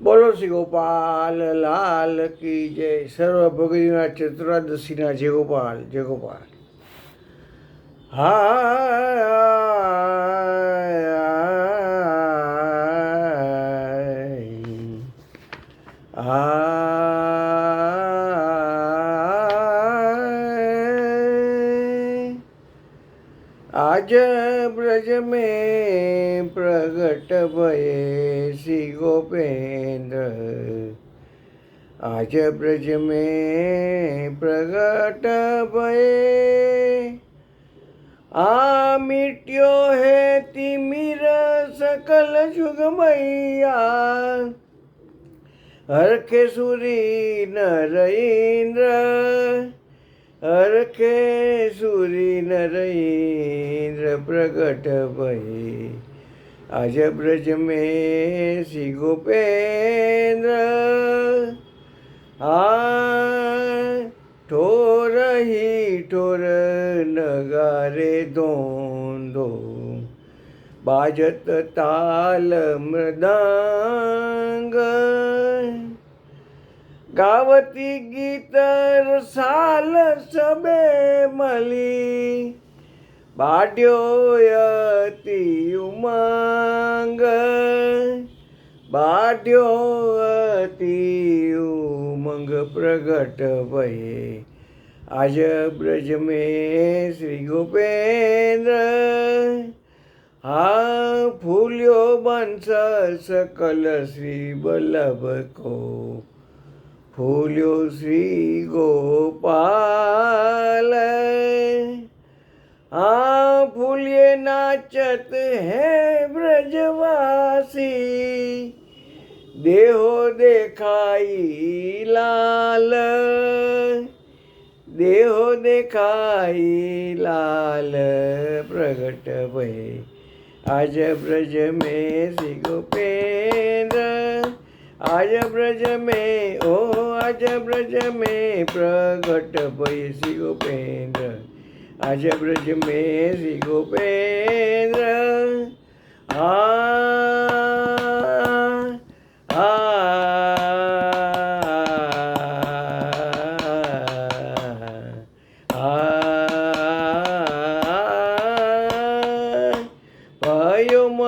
બોલો શ્રી ગોપાલ લાલ કી જય સર્વ ભગવીના ચતુરાદશીના જય ગોપાલ જય ગોપાલ હાય आज ब्रज में प्रगट भये श्री गोपेंद्र। आज ब्रज में प्रगट भये। आ मिट्यो है तिमिर सकल जुग मैया। हरखे सुरी नर इंद्र हरखे सुरी नर इंद्र प्रकट भये आज ब्रज में श्री गोपेंद्र। आ ठोर ही ठोर नगारे दोंदो बाजत ताल मृदांग गावती गीत साल सबे मली बाड्यो यती उमंग बाड्यो अति उमंग प्रगट भये आज ब्रज में श्री गोपेंद्र हा फुल्यो बंस सकल श्री बल्लभ को. फूल्यो श्री गोपाल हाँ फूलिए नाचत है ब्रजवासी। देहो देखाई लाल, देहो देखाई लाल प्रगट भये। आज ब्रज में श्री गोपेंद्र आज ब्रज में, ओ, आज ब्रज में प्रगट भये श्री गोपेंद्र। आज ब्रज में श्री गोपेंद्र। आ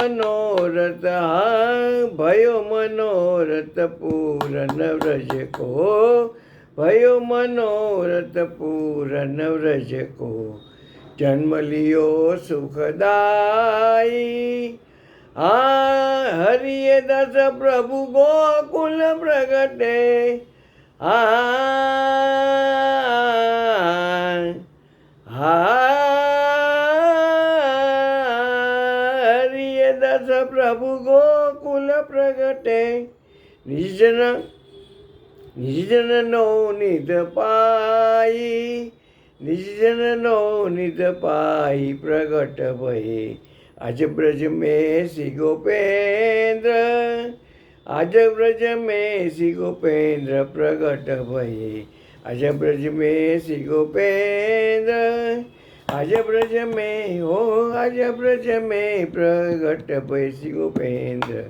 मनोरथ, हा। भयो मनोरथ पूरन व्रज को। भयो मनोरथ पूरन व्रज को। जन्म लियो सुखदाई आ हरिये दस प्रभु गोकुल प्रभु गोकुल प्रगटे। निजन निजन नो निध पाई निजन नो निध पाई प्रगट भये। अज ब्रज में श्री गोपेंद्र, आज ब्रज में श्री गोपेंद्र प्रगट भये। अज ब्रज में श्री गोपेंद्र आज ब्रज में ओ आज ब्रज में प्रगट भय श्री गोपेंद्र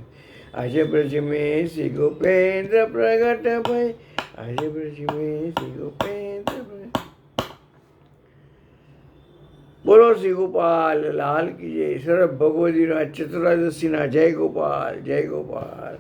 आज ब्रज में श्री गोपेंद्र प्रगट भय आज ब्रज में श्री गोपेंद्र बोलो श्री गोपाल लाल की जय सर्व भगवती चतुरादशी ना जय गोपाल जय गोपाल।